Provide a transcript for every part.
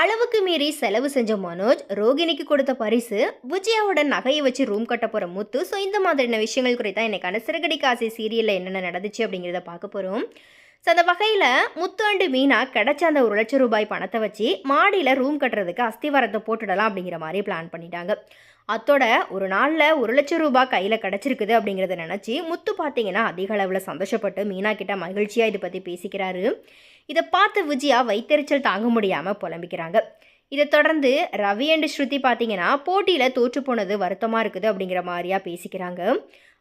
அளவுக்கு மீறி செலவு செஞ்ச மனோஜ் ரோகிணிக்கு கொடுத்த பரிசு விஜயாவோட நகையை வச்சு ரூம் கட்ட போகிற முத்து. ஸோ இந்த மாதிரியான விஷயங்கள் குறித்தா இன்னைக்கான சிறகடி காசி சீரியலில் என்னென்ன நடந்துச்சு அப்படிங்கிறத பார்க்க போகிறோம் ஸோ அந்த வகையில் முத்து அண்டு மீனா கிடச்ச அந்த ஒரு லட்சம் ரூபாய் பணத்தை வச்சு மாடியில் ரூம் கட்டுறதுக்கு அஸ்திவாரத்தை போட்டுடலாம் அப்படிங்கிற மாதிரி பிளான் பண்ணிட்டாங்க. அத்தோட ஒரு நாளில் ஒரு லட்சம் ரூபாய் கையில் கிடச்சிருக்குது அப்படிங்கிறத நினச்சி முத்து பார்த்தீங்கன்னா அதிக அளவில் சந்தோஷப்பட்டு மீனா கிட்ட மகிழ்ச்சியாக இதை பற்றி பேசிக்கிறாரு. இதை பார்த்து விஜயா வைத்தறிச்சல் தாங்க முடியாமல் புலம்பிக்கிறாங்க. இதை தொடர்ந்து ரவி அண்ட் ஸ்ருதி பார்த்தீங்கன்னா போட்டியில் தோற்று போனது வருத்தமாக இருக்குது அப்படிங்கிற மாதிரியா பேசிக்கிறாங்க.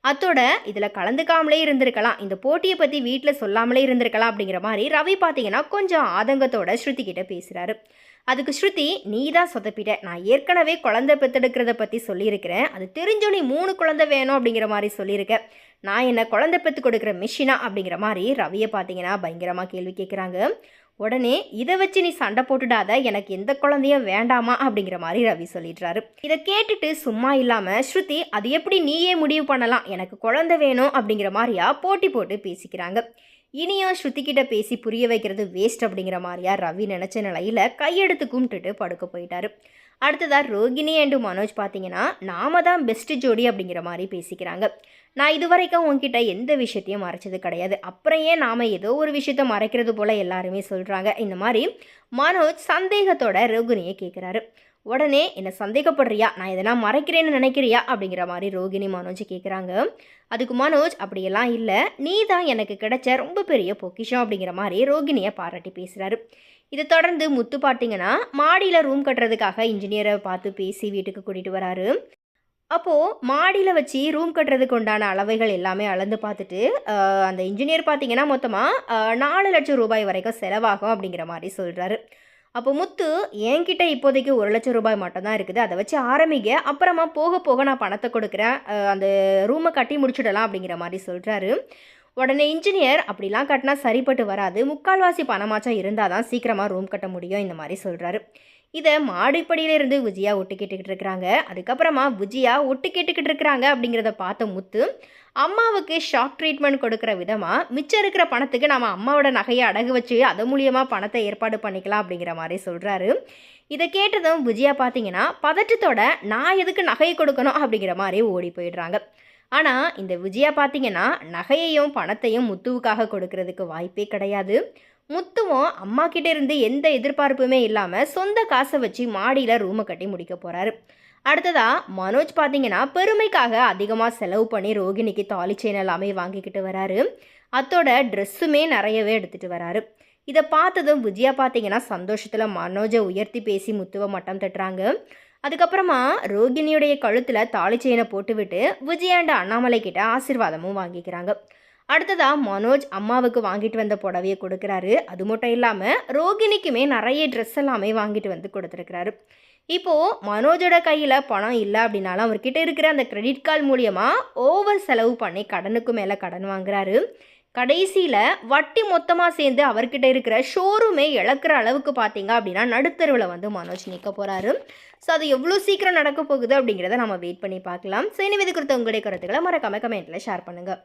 அத்தோட இதில் கலந்துக்காமலே இருந்திருக்கலாம். இந்த போட்டியை பற்றி வீட்டில் சொல்லாமலே இருந்திருக்கலாம் அப்படிங்கிற மாதிரி ரவி பார்த்தீங்கன்னா கொஞ்சம் ஆதங்கத்தோட ஸ்ருதி கிட்ட பேசுகிறாரு அதுக்கு ஸ்ருதி நீ தான் சொதப்பிட்ட. நான் ஏற்கனவே குழந்தை பெற்றெடுக்கிறத பற்றி சொல்லியிருக்கிறேன். அது தெரிஞ்சோ நீ மூணு குழந்தை வேணும் அப்படிங்கிற மாதிரி சொல்லியிருக்கேன் நான் என்ன குழந்தை பெற்று கொடுக்குற மிஷினா அப்படிங்கிற மாதிரி ரவியை பார்த்தீங்கன்னா பயங்கரமாக கேள்வி கேட்குறாங்க உடனே இதை வச்சு நீ சண்டை போட்டுடாத எனக்கு எந்த குழந்தையும் வேண்டாமா? அப்படிங்கிற மாதிரி ரவி சொல்லிடுறாரு. இதை கேட்டுட்டு சும்மா இல்லாமல் ஸ்ருதி அது எப்படி நீயே முடிவு பண்ணலாம்? எனக்கு குழந்தை வேணும் அப்படிங்கிற மாதிரியா போட்டி போட்டு பேசிக்கிறாங்க. இனியும் ஸ்ருதிக்கிட்ட பேசி புரிய வைக்கிறது வேஸ்ட் அப்படிங்கிற மாதிரியா ரவி நினச்ச நிலையில் கையெடுத்து கும்பிட்டுட்டு படுக்க போயிட்டாரு. அடுத்ததாக ரோகிணி அண்டு மனோஜ் பார்த்தீங்கன்னா நாம தான் பெஸ்ட் ஜோடி அப்படிங்கிற மாதிரி பேசிக்கிறாங்க. நான் இது வரைக்கும் உங்ககிட்ட எந்த விஷயத்தையும் மறைச்சது கிடையாது. அப்புறம் ஏன் நாம் ஏதோ ஒரு விஷயத்த மறைக்கிறது போல் எல்லாருமே சொல்கிறாங்க இந்த மாதிரி மனோஜ் சந்தேகத்தோட ரோகிணியை கேட்குறாரு உடனே என்னை சந்தேகப்படுறியா? நான் எதனா மறைக்கிறேன்னு நினைக்கிறியா? அப்படிங்கிற மாதிரி ரோகிணி மனோஜ் கேட்குறாங்க அதுக்கு மனோஜ் அப்படியெல்லாம் இல்லை. நீ தான் எனக்கு கிடைச்ச ரொம்ப பெரிய பொக்கிஷம் அப்படிங்கிற மாதிரி ரோகிணியை பாராட்டி பேசுகிறாரு இதை தொடர்ந்து முத்து பார்த்தீங்கன்னா மாடியில் ரூம் கட்டுறதுக்காக இன்ஜினியரை பார்த்து பேசி வீட்டுக்கு கூட்டிகிட்டு வராரு. அப்போது மாடியில் வச்சு ரூம் கட்டுறதுக்கு உண்டான அளவைகள் எல்லாமே அளந்து பார்த்துட்டு அந்த இன்ஜினியர் பார்த்தீங்கன்னா மொத்தமாக நாலு லட்சம் ரூபாய் வரைக்கும் செலவாகும் அப்படிங்கிற மாதிரி சொல்கிறாரு அப்போ முத்து என்கிட்ட இப்போதைக்கு ஒரு லட்சம் ரூபாய் மட்டும்தான் இருக்குது. அதை வச்சு ஆரம்பிங்க. அப்புறமா போக போக நான் பணத்தை கொடுக்குறேன். அந்த ரூமை கட்டி முடிச்சுடலாம் அப்படிங்கிற மாதிரி சொல்கிறாரு உடனே இன்ஜினியர் அப்படிலாம் கட்டினா சரிப்பட்டு வராது. முக்கால்வாசி பணமாச்சும் இருந்தால் தான் சீக்கிரமாக ரூம் கட்ட முடியும். இந்த மாதிரி சொல்கிறாரு இதை மாடிப்படியிலிருந்து விஜயா ஒட்டு கேட்டுக்கிட்டு இருக்கிறாங்க. அதுக்கப்புறமா விஜயா ஒட்டு கேட்டுக்கிட்டு இருக்கிறாங்க அப்படிங்கிறத பார்த்த முத்து அம்மாவுக்கு ஷாக் ட்ரீட்மெண்ட் கொடுக்குற விதமாக மிச்சம் இருக்கிற பணத்துக்கு நம்ம அம்மாவோட நகையை அடகு வச்சு அது மூலியமாக பணத்தை ஏற்பாடு பண்ணிக்கலாம் அப்படிங்கிற மாதிரி சொல்கிறாரு இதை கேட்டதும் விஜயா பார்த்தீங்கன்னா பதற்றத்தோட நான் எதுக்கு நகையை கொடுக்கணும் அப்படிங்கிற மாதிரி ஓடி போயிடுறாங்க. ஆனால் இந்த விஜயா பார்த்தீங்கன்னா நகையையும் பணத்தையும் முத்துவுக்காக கொடுக்கறதுக்கு வாய்ப்பே கிடையாது. முத்துவும் அம்மா இருந்து எந்த எதிர்பார்ப்புமே இல்லாமல் சொந்த காசை வச்சு மாடியில் ரூமை கட்டி முடிக்க போகிறாரு அடுத்ததாக மனோஜ் பார்த்தீங்கன்னா பெருமைக்காக அதிகமாக செலவு பண்ணி ரோகிணிக்கு தாலி செயின் எல்லாமே வாங்கிக்கிட்டு வராரு. அத்தோட ட்ரெஸ்ஸுமே நிறையவே எடுத்துகிட்டு வராரு. இதை பார்த்ததும் விஜயா பார்த்தீங்கன்னா சந்தோஷத்தில் மனோஜை உயர்த்தி பேசி முத்துவை மட்டம் தட்டுறாங்க. அதுக்கப்புறமா ரோகிணியுடைய கழுத்தில் தாலி செயினை போட்டுவிட்டு விஜயாண்ட அண்ணாமலை கிட்ட ஆசீர்வாதமும் வாங்கிக்கிறாங்க. அடுத்ததாக மனோஜ் அம்மாவுக்கு வாங்கிட்டு வந்த புடவையை கொடுக்குறாரு. அது மட்டும் இல்லாமல் ரோகிணிக்குமே நிறைய ட்ரெஸ் எல்லாமே வாங்கிட்டு வந்து கொடுத்துருக்கிறாரு. இப்போது மனோஜோட கையில் பணம் இல்லை அப்படின்னாலும் அவர்கிட்ட இருக்கிற அந்த கிரெடிட் கார்டு மூலியமாக ஓவர் செலவு பண்ணி கடனுக்கு மேலே கடன் வாங்குறாரு. கடைசியில் வட்டி மொத்தமாக சேர்ந்து அவர்கிட்ட இருக்கிற ஷோரூமே இழக்கிற அளவுக்கு பார்த்தீங்க அப்படின்னா நடுத்தருவில் வந்து மனோஜ் நிற்க போகிறாரு ஸோ அது எவ்வளோ சீக்கிரம் நடக்க போகுது அப்படிங்கிறத நம்ம வெயிட் பண்ணி பார்க்கலாம். ஸோ இனிமேது இது குறித்த உங்களுடைய கருத்துக்களை மறக்காம கமெண்ட்டில் ஷேர் பண்ணுங்கள்